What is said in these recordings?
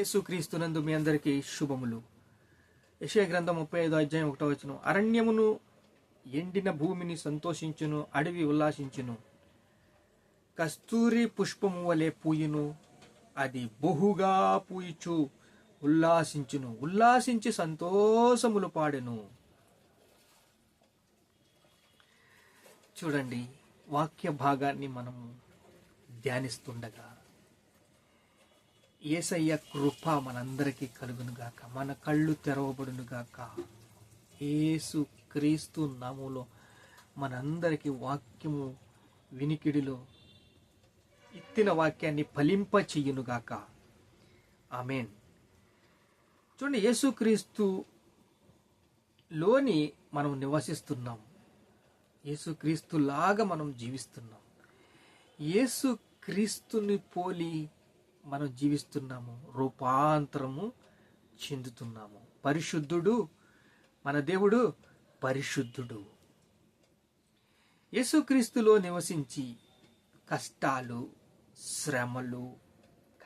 యేసుక్రీస్తునందు మీ అందరికీ శుభములు. యశయ గ్రంథం ముప్పై ఐదో అధ్యాయం ఒకటో వచ్చును అరణ్యమును ఎండిన భూమిని సంతోషించును అడవి ఉల్లాసించును. కస్తూరి పుష్పము వలె పూయును అది బహుగా పూయిచు ఉల్లాసించును. ఉల్లాసించి సంతోషములు పాడెను. చూడండి వాక్య భాగాన్ని మనము ధ్యానిస్తుండగా ఏసయ్య కృప మనందరికీ కలుగునుగాక మన కళ్ళు తెరవబడునుగాక ఏసు క్రీస్తు నాములో మనందరికీ వాక్యము వినికిడిలో ఇత్తిన వాక్యాన్ని ఫలింప చెయ్యునుగాక ఆమెన్. చూడండి యేసుక్రీస్తు లోని మనం నివసిస్తున్నాం. యేసుక్రీస్తు లాగా మనం జీవిస్తున్నాం. యేసు క్రీస్తుని పోలి మనం జీవిస్తున్నాము రూపాంతరము చెందుతున్నాము. పరిశుద్ధుడు మన దేవుడు పరిశుద్ధుడు. యేసుక్రీస్తులో నివసించి కష్టాలు శ్రమలు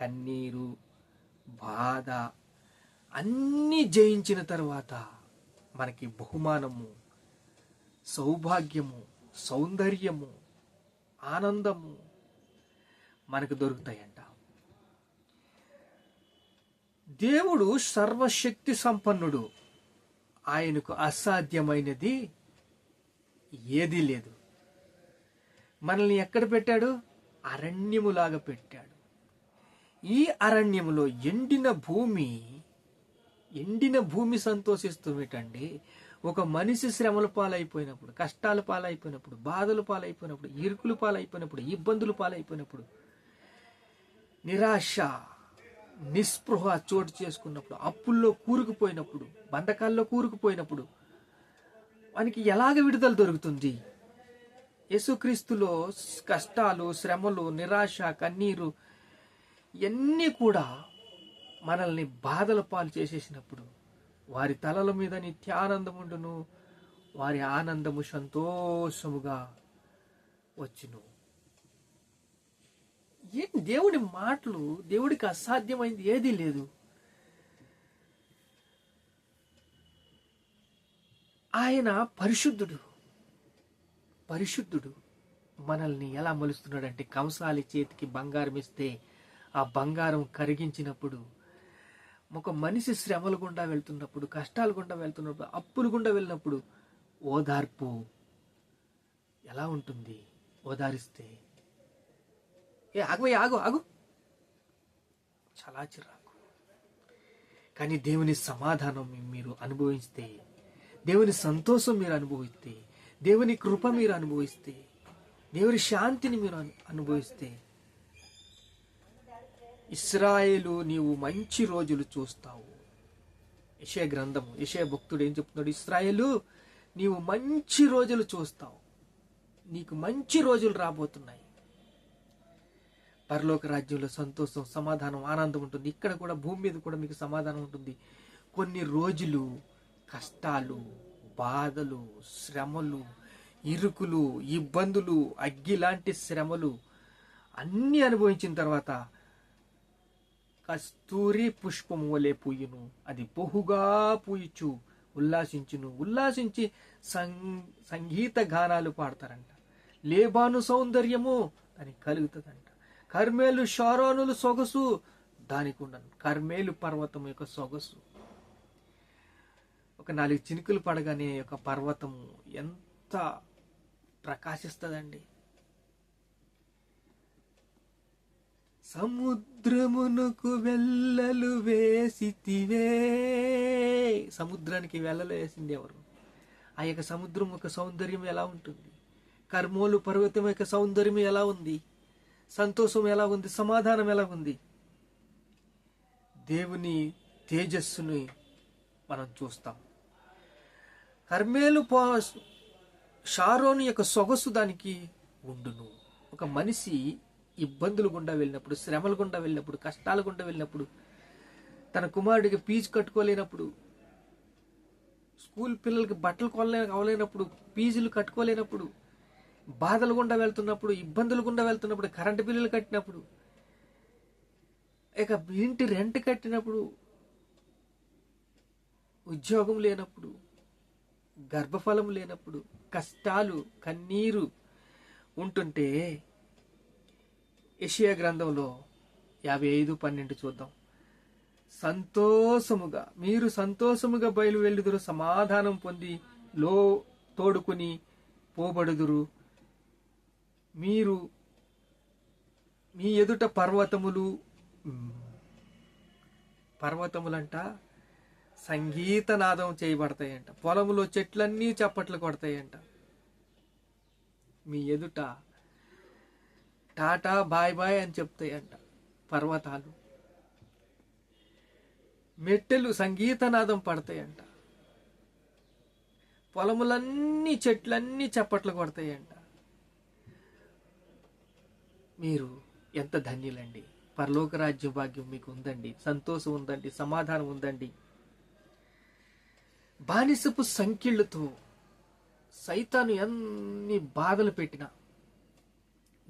కన్నీరు బాధ అన్నీ జయించిన తర్వాత మనకి బహుమానము సౌభాగ్యము సౌందర్యము ఆనందము మనకు దొరుకుతాయండి. దేవుడు సర్వశక్తి సంపన్నుడు. ఆయనకు అసాధ్యమైనది ఏదీ లేదు. మనల్ని ఎక్కడ పెట్టాడు? అరణ్యములాగా పెట్టాడు. ఈ అరణ్యములో ఎండిన భూమి ఎండిన భూమి సంతోషిస్తుంటండి ఒక మనిషి శ్రమల పాలైపోయినప్పుడు కష్టాల పాలైపోయినప్పుడు బాధలు పాలైపోయినప్పుడు ఇరుకులు పాలైపోయినప్పుడు ఇబ్బందులు పాలైపోయినప్పుడు నిరాశ నిస్పృహ చోటు చేసుకున్నప్పుడు అప్పుల్లో కూరుకుపోయినప్పుడు బంధకాల్లో కూరుకుపోయినప్పుడు మనకి ఎలాగ విడుదల దొరుకుతుంది? యేసుక్రీస్తులో కష్టాలు శ్రమలు నిరాశ కన్నీరు ఇవన్నీ కూడా మనల్ని బాధల పాలు చేసేసినప్పుడు వారి తలల మీద నిత్యానందం ఉండును వారి ఆనందము సంతోషముగా వచ్చును. ఏంటి దేవుడి మాటలు? దేవుడికి అసాధ్యమైంది ఏదీ లేదు. ఆయన పరిశుద్ధుడు. పరిశుద్ధుడు మనల్ని ఎలా మలుస్తున్నాడంటే కంసాలి చేతికి బంగారం ఇస్తే ఆ బంగారం కరిగించినప్పుడు ఒక మనిషి శ్రమలు గుండా వెళ్తున్నప్పుడు కష్టాలు గుండా వెళ్తున్నప్పుడు అప్పులు గుండా వెళ్ళినప్పుడు ఓదార్పు ఎలా ఉంటుంది? ఓదారిస్తే ఏ ఆగవయ్య ఆగు ఆగు. చాలా చిరాకు కానీ దేవుని సమాధానం మీరు అనుభవిస్తే దేవుని సంతోషం మీరు అనుభవిస్తే దేవుని కృప మీరు అనుభవిస్తే దేవుని శాంతిని మీరు అనుభవిస్తే ఇస్రాయేలు నీవు మంచి రోజులు చూస్తావు. యశయ గ్రంథము యశయ భక్తుడు ఏం చెప్తున్నాడు? ఇస్రాయేలు నీవు మంచి రోజులు చూస్తావు. నీకు మంచి రోజులు రాబోతున్నాయి. పరలోక రాజ్యంలో సంతోషం సమాధానం ఆనందం ఉంటుంది. ఇక్కడ కూడా భూమి మీద కూడా మీకు సమాధానం ఉంటుంది. కొన్ని రోజులు కష్టాలు బాధలు శ్రమలు ఇరుకులు ఇబ్బందులు అగ్గి లాంటి శ్రమలు అన్నీ అనుభవించిన తర్వాత కస్తూరి పుష్పము వలె పూయును. అది బహుగా పూయిచు ఉల్లాసించును. ఉల్లాసించి సం సంగీత గానాలు పాడతారంట. లేబాను సౌందర్యము అని కలుగుతుందంట. కర్మేలు షారోనులు సొగసు. దానికి ఉండను కర్మేలు పర్వతం యొక్క సొగసు. ఒక నాలుగు చినుకులు పడగానే యొక్క పర్వతం ఎంత ప్రకాశిస్తుందండి. సముద్రమునకు వెళ్ళలు వేసితివే. సముద్రానికి వెళ్ళలు వేసింది ఎవరు? ఆ యొక్క సముద్రం యొక్క సౌందర్యం ఎలా ఉంటుంది? కర్మోలు పర్వతం యొక్క సౌందర్యం ఎలా ఉంది? సంతోషం ఎలా ఉంది సమాధానం ఎలా ఉంది దేవుని తేజస్సుని మనం చూస్తాం. కర్మేలు పో షారోని యొక్క సొగసు దానికి ఉండును. ఒక మనిషి ఇబ్బందులు గుండా వెళ్ళినప్పుడు శ్రమల గుండా వెళ్ళినప్పుడు కష్టాల గుండా వెళ్ళినప్పుడు తన కుమారుడికి ఫీజు కట్టుకోలేనప్పుడు స్కూల్ పిల్లలకి బట్టలు కొనలే అవలేనప్పుడు ఫీజులు కట్టుకోలేనప్పుడు బాధలు గుండా వెళ్తున్నప్పుడు ఇబ్బందులు గుండా వెళ్తున్నప్పుడు కరెంటు బిల్లులు కట్టినప్పుడు ఇక ఇంటి రెంట్ కట్టినప్పుడు ఉద్యోగం లేనప్పుడు గర్భఫలం లేనప్పుడు కష్టాలు కన్నీరు ఉంటుంటే యెషయా గ్రంథంలో యాభై ఐదు పన్నెండు చూద్దాం. సంతోషముగా మీరు సంతోషముగా బయలు వెళ్ళుదురు సమాధానం పొంది లో తోడుకుని పోబడుదురు. మీరు మీ ఎదుట పర్వతములు పర్వతములంట సంగీతనాదం చేయబడతాయంట. పొలములో చెట్లన్నీ చప్పట్లు కొడతాయంట. మీ ఎదుట టాటా బాయ్ బాయ్ అని చెప్తాయంట పర్వతాలు. మెట్టెలు సంగీతనాదం పడతాయంట. పొలములన్నీ చెట్లన్నీ చప్పట్లు కొడతాయంట. మీరు ఎంత ధన్యులండి. పరలోక రాజ్య భాగ్యం మీకు ఉందండి సంతోషం ఉందండి సమాధానం ఉందండి బానిసపు సంఖ్యలతో సైతాను ఎన్ని బాధలు పెట్టినా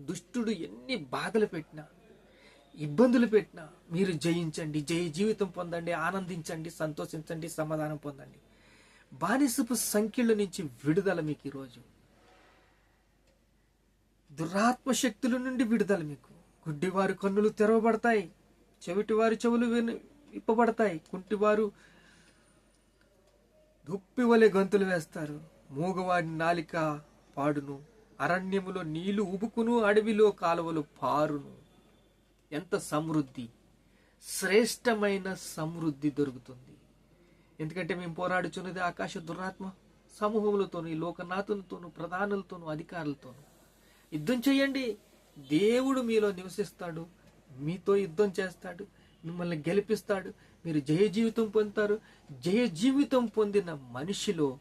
దుష్టుడు ఎన్ని బాధలు పెట్టినా ఇబ్బందులు పెట్టినా మీరు జయించండి. జయ జీవితం పొందండి. ఆనందించండి. సంతోషించండి. సమాధానం పొందండి. బానిసపు సంఖ్యల నుంచి విడుదల మీకు ఈరోజు. దురాత్మ శక్తుల నుండి విడుదల మీకు. గుడ్డివారి కన్నులు తెరవబడతాయి. చెవిటివారి చెవులు విని విప్పబడతాయి. కుంటివారు దుప్పి వలె గంతులు వేస్తారు. మూగవాడి నాలిక పాడును. అరణ్యములో నీళ్ళు ఉబుకును. అడవిలో కాలువలు పారును. ఎంత సమృద్ధి. శ్రేష్టమైన సమృద్ధి దొరుకుతుంది. ఎందుకంటే మేము పోరాడుచున్నది ఆకాశ దురాత్మ. సమూహములతోనూ ఈ లోకనాథులతోనూ ప్రధానులతోనూ అధికారులతోనూ. యుద్ధం చేయండి. దేవుడు మీలో నివసిస్తాడు. మీతో యుద్ధం చేస్తాడు. మిమ్మల్ని గెలిపిస్తాడు. మీరు జయ జీవితం పొందుతారు. జయ జీవితం పొందిన మనిషిలో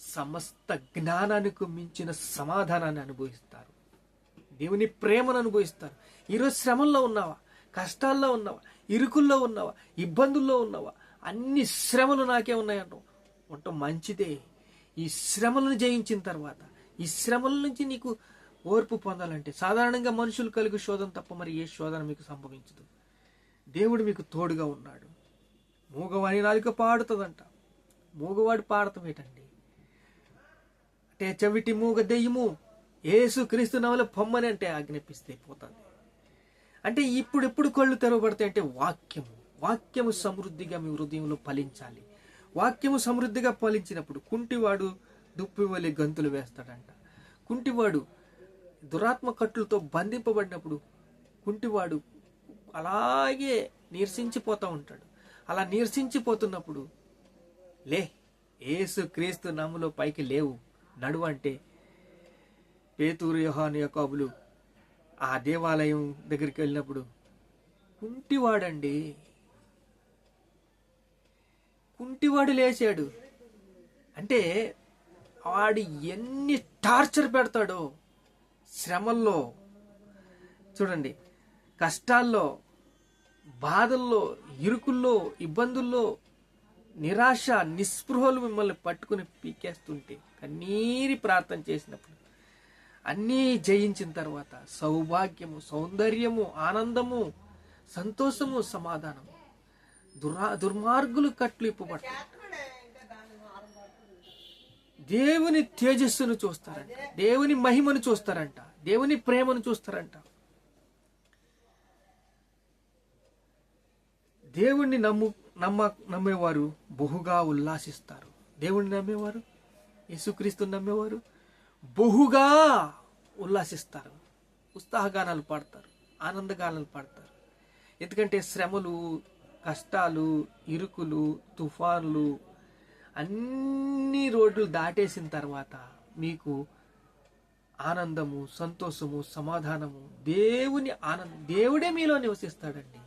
సమస్త జ్ఞానానికి మించిన సమాధానాన్ని అనుభవిస్తారు. దేవుని ప్రేమను అనుభవిస్తారు. ఈరోజు శ్రమల్లో ఉన్నావా? కష్టాల్లో ఉన్నావా? ఇరుకుల్లో ఉన్నావా? ఇబ్బందుల్లో ఉన్నావా? అన్ని శ్రమలు నాకే ఉన్నాయంటావు ఉండటం మంచిదే. ఈ శ్రమలను జయించిన తర్వాత ఈ శ్రమల నుంచి నీకు ఓర్పు పొందాలంటే సాధారణంగా మనుషులు కలిగి శోధన తప్ప మరి ఏ శోధన మీకు సంభవించదు. దేవుడు మీకు తోడుగా ఉన్నాడు. మూగవాని నాలుక పాడుతుందంట. మూగవాడు పాడటం ఏంటండి? అంటే చెవిటి మూగ దెయ్యము ఏసు క్రీస్తు నవల పొమ్మని అంటే ఆజ్ఞాపిస్తే పోతుంది. అంటే ఇప్పుడు ఎప్పుడు కళ్ళు తెరవబడతాయి అంటే వాక్యము. వాక్యము సమృద్ధిగా మీ హృదయంలో ఫలించాలి. వాక్యము సమృద్ధిగా ఫలించినప్పుడు కుంటివాడు దుప్పి వలి గంతులు వేస్తాడంట. కుంటివాడు దురాత్మ కట్లతో బంధింపబడినప్పుడు కుంటివాడు అలాగే నీరసించిపోతూ ఉంటాడు. అలా నీరసించిపోతున్నప్పుడు లే ఏసు క్రీస్తు నాములో పైకి లేవు. నడువు అంటే పేతూరు యోహాను యాకోబులు ఆ దేవాలయం దగ్గరికి వెళ్ళినప్పుడు కుంటివాడండి. కుంటివాడు లేచాడు. అంటే వాడు ఎన్ని టార్చర్ పెడతాడో శ్రమల్లో. చూడండి కష్టాల్లో బాధల్లో ఇరుకుల్లో ఇబ్బందుల్లో నిరాశ నిస్పృహలు మిమ్మల్ని పట్టుకుని పీకేస్తుంటే కన్నీరి ప్రార్థన చేసినప్పుడు అన్నీ జయించిన తర్వాత సౌభాగ్యము సౌందర్యము ఆనందము సంతోషము సమాధానము దురా దుర్మార్గులు కట్లు ఇప్పబడతాయి దేవుని తేజస్సును చూస్తారంట. దేవుని మహిమను చూస్తారంట. దేవుని ప్రేమను చూస్తారంట. దేవుణ్ణి నమ్ము నమ్మ నమ్మేవారు బహుగా ఉల్లాసిస్తారు. దేవుణ్ణి నమ్మేవారు? యేసుక్రీస్తుని నమ్మేవారు? బహుగా ఉల్లాసిస్తారు. ఉత్సాహగానాలు పాడతారు. ఆనందగానాలు పాడతారు. ఎందుకంటే శ్రమలు కష్టాలు ఇరుకులు తుఫాన్లు అన్ని రోడ్లు దాటేసిన తర్వాత మీకు ఆనందము సంతోషము సమాధానము దేవుని ఆనందం దేవుడే మీలో నివసిస్తాడండి.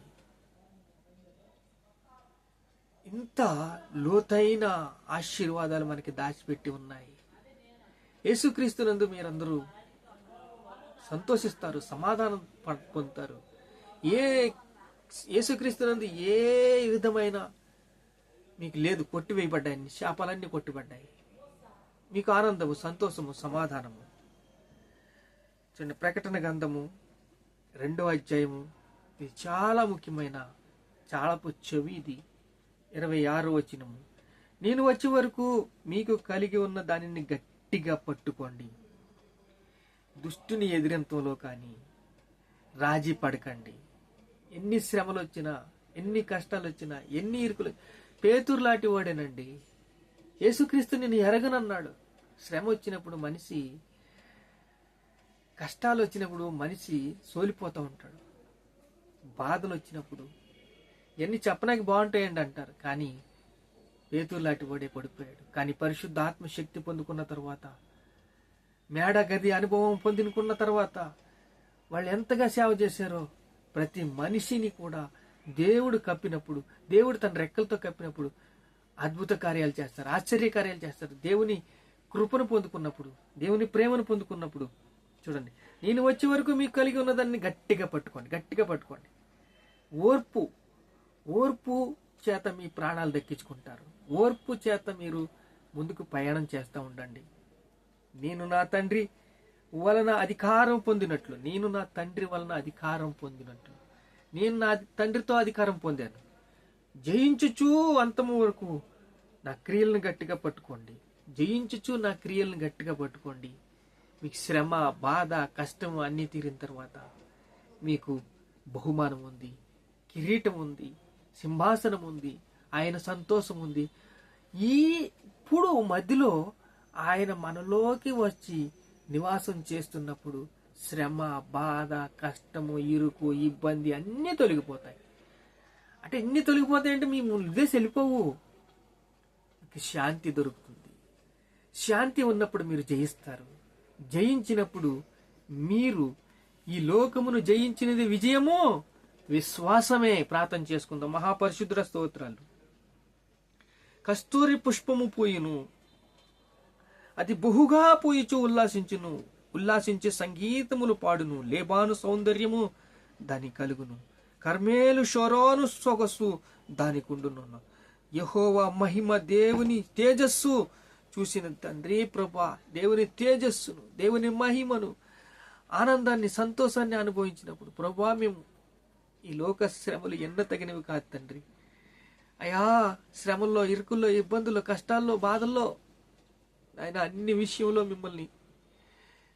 ఇంత లోతైన ఆశీర్వాదాలు మనకి దాచిపెట్టి ఉన్నాయి. యేసుక్రీస్తునందు మీరందరూ సంతోషిస్తారు సమాధానం పొందుతారు. ఏ యేసుక్రీస్తునందు ఏ విధమైన మీకు లేదు కొట్టివేయబడ్డాయి శాపాలన్నీ కొట్టిబడ్డాయి. మీకు ఆనందము సంతోషము సమాధానము. చూడండి ప్రకటన గ్రంథము రెండో అధ్యాయము. ఇది చాలా ముఖ్యమైన చాలపు చెవి ఇది. ఇరవై ఆరు వచనము. నేను వచ్చే వరకు మీకు కలిగి ఉన్న దానిని గట్టిగా పట్టుకోండి. దుష్టుని ఎదిరింతంలో కానీ రాజీ పడకండి. ఎన్ని శ్రమలు వచ్చినా ఎన్ని కష్టాలు వచ్చినా ఎన్ని ఇరుకులు పేతురు లాంటి వాడేనండి. యేసుక్రీస్తు నేను ఎరగనన్నాడు. శ్రమ వచ్చినప్పుడు మనిషి కష్టాలు వచ్చినప్పుడు మనిషి సోలిపోతూ ఉంటాడు. బాధలు వచ్చినప్పుడు ఎన్ని చెప్పడానికి బాగుంటాయండి అంటారు. కానీ పేతురు లాంటి వాడే పడిపోయాడు. కానీ పరిశుద్ధ ఆత్మ శక్తి పొందుకున్న తర్వాత మేడ గది అనుభవం పొందినుకున్న తర్వాత వాళ్ళు ఎంతగా సేవ చేశారో ప్రతి మనిషిని కూడా దేవుడు కప్పినప్పుడు దేవుడు తన రెక్కలతో కప్పినప్పుడు అద్భుత కార్యాలు చేస్తారు ఆశ్చర్య కార్యాలు చేస్తారు. దేవుని కృపను పొందుకున్నప్పుడు దేవుని ప్రేమను పొందుకున్నప్పుడు చూడండి నేను వచ్చే వరకు మీకు కలిగి ఉన్నదాన్ని గట్టిగా పట్టుకోండి గట్టిగా పట్టుకోండి. ఓర్పు ఓర్పు చేత మీ ప్రాణాలు దక్కించుకుంటారు. ఓర్పు చేత మీరు ముందుకు ప్రయాణం చేస్తూ ఉండండి. నేను నా తండ్రి వలన అధికారం పొందినట్లు నేను నా తండ్రి వలన అధికారం పొందినట్లు. నేను నా తండ్రితో అధికారం పొందాను. జయించుచు అంతము వరకు నా క్రియలను గట్టిగా పట్టుకోండి. జయించుచు నా క్రియలను గట్టిగా పట్టుకోండి. మీకు శ్రమ బాధ కష్టం అన్నీ తీరిన తర్వాత మీకు బహుమానం ఉంది కిరీటం ఉంది సింహాసనం ఉంది ఆయన సంతోషం ఉంది. ఈ ఇప్పుడు మధ్యలో ఆయన మనలోకి వచ్చి నివాసం చేస్తున్నప్పుడు శ్రమ బాధ కష్టము ఇరుకు ఇబ్బంది అన్నీ తొలగిపోతాయి. అంటే ఎన్ని తొలగిపోతాయంటే మీ ఉద్దేశం వెళ్ళిపోవు మీకు శాంతి దొరుకుతుంది. శాంతి ఉన్నప్పుడు మీరు జయిస్తారు. జయించినప్పుడు మీరు ఈ లోకమును జయించినది విజయము. విశ్వాసమే ప్రార్థన చేసుకుందాం. మహాపరిశుద్ర స్తోత్రాలు. కస్తూరి పుష్పము పూయును. అది బహుగా పోయిచు ఉల్లాసించును. ఉల్లాసించే సంగీతములు పాడును. లేబాను సౌందర్యము దాని కలుగును. కర్మేలు శోరోను సొగసు దానికుండును యహోవా మహిమ దేవుని తేజస్సు చూసిన తండ్రి ప్రభా దేవుని తేజస్సును దేవుని మహిమను ఆనందాన్ని సంతోషాన్ని అనుభవించినప్పుడు ప్రభా మేము ఈ లోక శ్రమలు ఎండ తగినవి కాదు తండ్రి. అయా శ్రమల్లో ఇరుకుల్లో ఇబ్బందుల్లో కష్టాల్లో బాధల్లో ఆయన అన్ని విషయంలో మిమ్మల్ని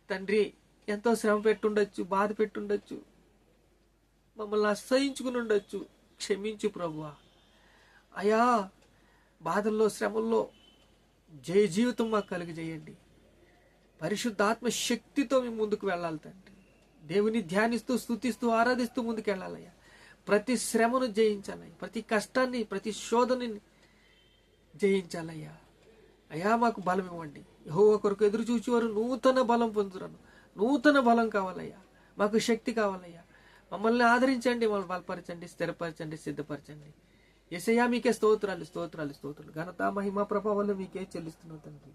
తండ్రి ఎంతో శ్రమ పెట్టుండొచ్చు బాధ పెట్టుండొచ్చు. మమ్మల్ని అసహించుకుని ఉండొచ్చు. క్షమించు ప్రభువా. అయా బాధల్లో శ్రమల్లో జయ జీవితం మాకు కలుగజేయండి. పరిశుద్ధాత్మ శక్తితో మేము ముందుకు వెళ్ళాలి తండ్రి. దేవుని ధ్యానిస్తూ స్థుతిస్తూ ఆరాధిస్తూ ముందుకు వెళ్ళాలయ్యా ప్రతి శ్రమను జయించాలయ్యా. ప్రతి కష్టాన్ని ప్రతి శోధనని జయించాలయ్యా. అయ్యా మాకు బలం ఇవ్వండి యహో కొరకు ఎదురు చూచేవారు నూతన బలం పొందురను నూతన బలం కావాలయ్యా. మాకు శక్తి కావాలయ్యా. మమ్మల్ని ఆదరించండి మమ్మల్ని బలపరచండి స్థిరపరచండి సిద్ధపరచండి. ఎసయ్యా మీకే స్తోత్రాలు స్తోత్రాలు స్తోత్రాలు. ఘనత మహిమ ప్రభావాలు మీకే చెల్లిస్తున్నావు తండ్రి.